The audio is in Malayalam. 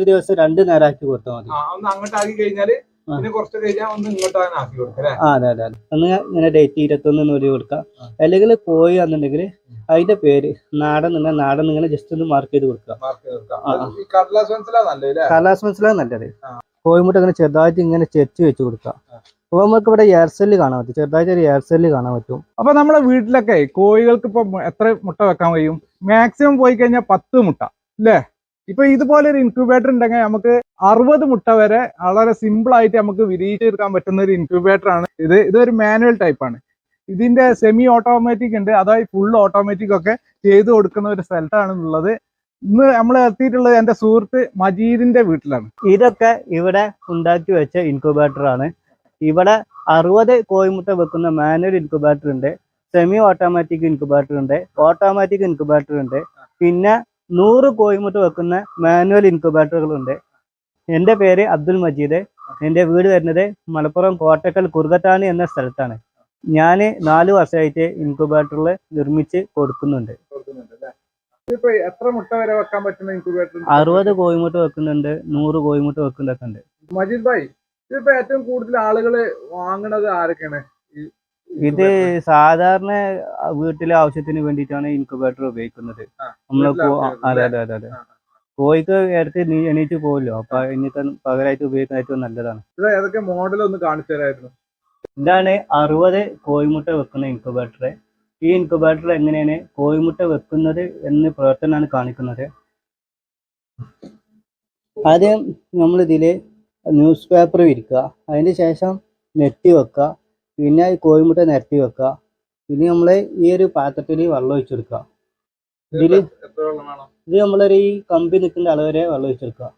ഒരു ദിവസം രണ്ട് നേരം ആക്കി കൊടുത്താൽ മതി ഒന്ന് അങ്ങോട്ട് ആക്കി കഴിഞ്ഞാൽ പിന്നെ കുറച്ച് കഴിഞ്ഞാൽ ഒന്ന് ഇങ്ങോട്ട് ആക്കി കൊടുക്കും അതെ അതെ അതെ. ഒന്ന് ഇങ്ങനെ ഡേറ്റ് ഇരുപത്തൊന്ന് നൂറ് കൊടുക്കാം. അല്ലെങ്കിൽ കോഴി എന്നുണ്ടെങ്കിൽ അതിന്റെ പേര് നാടൻ നിന്ന് നാടൻ നിങ്ങൾ ജസ്റ്റ് ഒന്ന് മാർക്ക് ചെയ്ത് കൊടുക്കുക. മാർക്ക് ചെയ്ത് കൊടുക്കാം. ഈ കടലാസ് മനസ്സിലാണ് നല്ലത്. കോഴിമുട്ട ഇങ്ങനെ ചെറുതായിട്ട് ഇങ്ങനെ ചെച്ച് വെച്ച് കൊടുക്കുക. അപ്പൊ അപ്പോൾ നമുക്ക് ഇവിടെ എയർസെല്ല് കാണാൻ പറ്റും. ചെറുതായിട്ട് ഒരു എയർസെല്ല് കാണാൻ പറ്റും. അപ്പൊ നമ്മുടെ വീട്ടിലൊക്കെ കോഴികൾക്ക് ഇപ്പൊ എത്ര മുട്ട വെക്കാൻ കഴിയും? മാക്സിമം പോയി കഴിഞ്ഞാൽ പത്ത് മുട്ട അല്ലേ? ഇപ്പൊ ഇതുപോലെ ഒരു ഇൻക്യൂബേറ്റർ ഉണ്ടെങ്കിൽ നമുക്ക് അറുപത് മുട്ട വരെ വളരെ സിമ്പിൾ ആയിട്ട് നമുക്ക് വിരിയിച്ചെടുക്കാൻ പറ്റുന്ന ഒരു ഇൻക്യൂബേറ്റർ ആണ് ഇത്. ഇതൊരു മാനുവൽ ടൈപ്പ് ആണ്. ഇതിന്റെ സെമി ഓട്ടോമാറ്റിക് ഉണ്ട്. അതായത് ഫുൾ ഓട്ടോമാറ്റിക് ഒക്കെ ചെയ്തു കൊടുക്കുന്ന ഒരു സ്ഥലത്താണ് ഉള്ളത്. ഇന്ന് നമ്മൾ എത്തിയിട്ടുള്ളത് എന്റെ സുഹൃത്ത് മജീദിന്റെ വീട്ടിലാണ്. ഇതൊക്കെ ഇവിടെ ഉണ്ടാക്കി വെച്ച ഇൻക്യൂബേറ്റർ ആണ്. ഇവിടെ അറുപത് കോഴിമുട്ട വെക്കുന്ന മാനുവൽ ഇൻക്യൂബേറ്റർ ഉണ്ട്. സെമി ഓട്ടോമാറ്റിക് ഇൻക്യൂബേറ്റർ ഉണ്ട്. ഓട്ടോമാറ്റിക് ഇൻക്യൂബേറ്റർ ഉണ്ട്. പിന്നെ നൂറ് കോഴിമുട്ട വെക്കുന്ന മാനുവൽ ഇൻക്യുബേറ്ററുകളുണ്ട്. എന്റെ പേര് അബ്ദുൽ മജീദ്. എന്റെ വീട് വരുന്നത് മലപ്പുറം കോട്ടക്കൽ കുറുകത്താണി എന്ന സ്ഥലത്താണ്. ഞാൻ നാല് വർഷമായിട്ട് ഇൻക്യുബേറ്ററിൽ നിർമ്മിച്ച് കൊടുക്കുന്നുണ്ട്. അറുപത് കോഴിമുട്ട വെക്കുന്നുണ്ട് നൂറ് കോഴിമുട്ട വെക്കുന്നൊക്കെ ഉണ്ട്. മജീദ് ഭായ് ഇതിപ്പോ ഏറ്റവും കൂടുതൽ ആളുകൾ വാങ്ങണത് ആരൊക്കെയാണ്? ഇത് സാധാരണ വീട്ടിലെ ആവശ്യത്തിന് വേണ്ടിയിട്ടാണ് ഇൻക്യുബേറ്റർ ഉപയോഗിക്കുന്നത്. നമ്മൾ അതെ അതെ അതെ അതെ. കോഴിക്ക് ഇടത്ത് എണീറ്റ് പോകല്ലോ അപ്പൊ ഇനിയിട്ട് പകരമായിട്ട് ഉപയോഗിക്കാൻ ഏറ്റവും നല്ലതാണ്. ഏതൊക്കെ മോഡൽ ഒന്ന് കാണിച്ചു തരായിരുന്നു? ഇതാണ് അറുപത് കോഴിമുട്ട വെക്കുന്ന ഇൻക്യുബേറ്റർ ഈ ഇൻക്യുബേറ്റർ എങ്ങനെയാണ് കോഴിമുട്ട വെക്കുന്നത് എന്ന് പ്രവർത്തനമാണ് കാണിക്കുന്നത്. ആദ്യം നമ്മൾ ഇതിൽ ന്യൂസ് പേപ്പർ വിരിക്കുക അതിന് ശേഷം നെറ്റ് വെക്കുക. പിന്നെ ഈ കോഴിമുട്ട നിരത്തി വെക്കുക. പിന്നെ നമ്മൾ ഈ ഒരു പാത്രത്തിൽ വെള്ളം ഒഴിച്ചെടുക്കുക. ഇതിൽ ഇത് നമ്മളൊരു ഈ കമ്പി നിൽക്കുന്ന അളവ് വരെ വെള്ളം ഒഴിച്ചെടുക്കുക.